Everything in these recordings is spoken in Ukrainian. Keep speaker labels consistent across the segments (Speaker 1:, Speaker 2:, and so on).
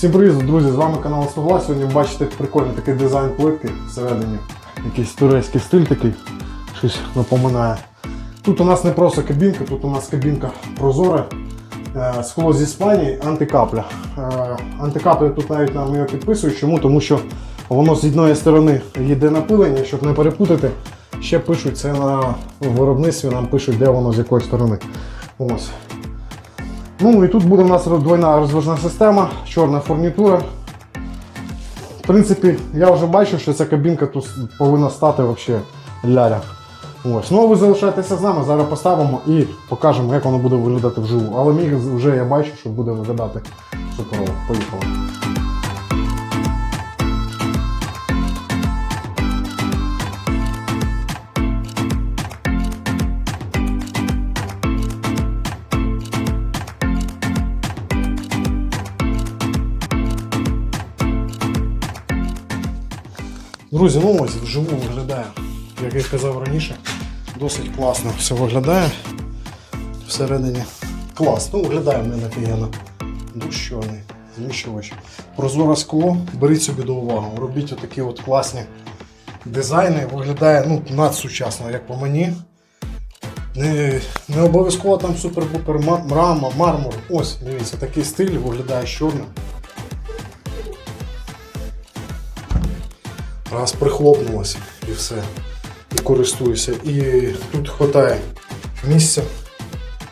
Speaker 1: Всім привіт, друзі! З вами канал Стоглас. Сьогодні бачите прикольний такий дизайн плитки всередині. Якийсь турецький стиль такий, щось напоминає. Тут у нас не просто кабінка, тут у нас кабінка прозора. Е, Скло з Іспанії, антикапля. Е, Антикапля тут навіть нам його підписують. Чому? Тому що воно з одної сторони йде напилення, щоб не перепутати. Ще пишуть це на виробництві, нам пишуть, де воно з якої сторони. Ось. Ну і тут буде у нас двойна розважна система, чорна фурнітура. В принципі, я вже бачу, що ця кабінка тут повинна стати взагалі ляля. Ось. Ну а ви залишайтеся з нами, зараз поставимо і покажемо, як воно буде виглядати вживу. Але міг вже я бачу, що буде виглядати суперово. Поїхали. Друзі, ну ось вживу виглядає, як я казав раніше, досить класно все виглядає. Всередині клас. Ну, виглядає мене офігенно. Душ чорний, зміщувач. Прозоре скло, беріть собі до уваги. Робіть отакі от класні дизайни. Виглядає ну, надсучасно, як по мені. Не, не обов'язково там супер-пупер мрама, мармур. Ось, дивіться, такий стиль виглядає чорним. Раз прихлопнулося і все. І користуюся. І тут вистачає місця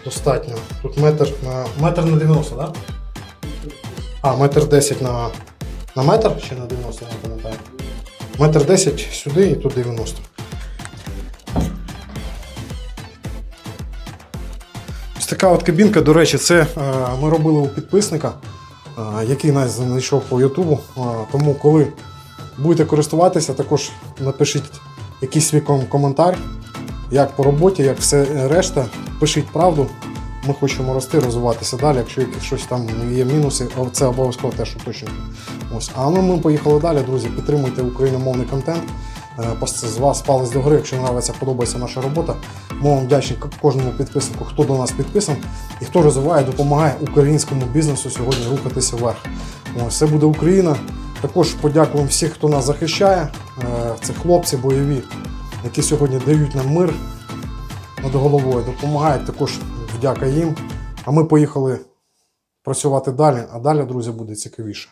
Speaker 1: достатньо. Тут метр на метр на 90, так? Да? А, метр 10 на. На метр чи на 90, я не пам'ятаю. Метр 10 сюди і тут 90. Ось така от кабінка, до речі, це е, ми робили у підписника, е, який нас знайшов по Ютубу. Е, тому коли будете користуватися, також напишіть якийсь свій коментар, як по роботі, як все решта. Пишіть правду. Ми хочемо рости, розвиватися далі. Якщо щось там є мінуси, це обов'язково теж уточнюйте. Ось. А ну ми поїхали далі, друзі. Підтримуйте україномовний контент. Е, З вас палець до гори, якщо подобається, подобається наша робота. Ми вам вдячні кожному підписнику, хто до нас підписан і хто розвиває, допомагає українському бізнесу сьогодні рухатися вверх. Ось, це буде Україна. Також подякуємо всіх, хто нас захищає. Е, Це хлопці бойові, які сьогодні дають нам мир над головою, допомагають також вдяка їм. А ми поїхали працювати далі, а далі, друзі, буде цікавіше.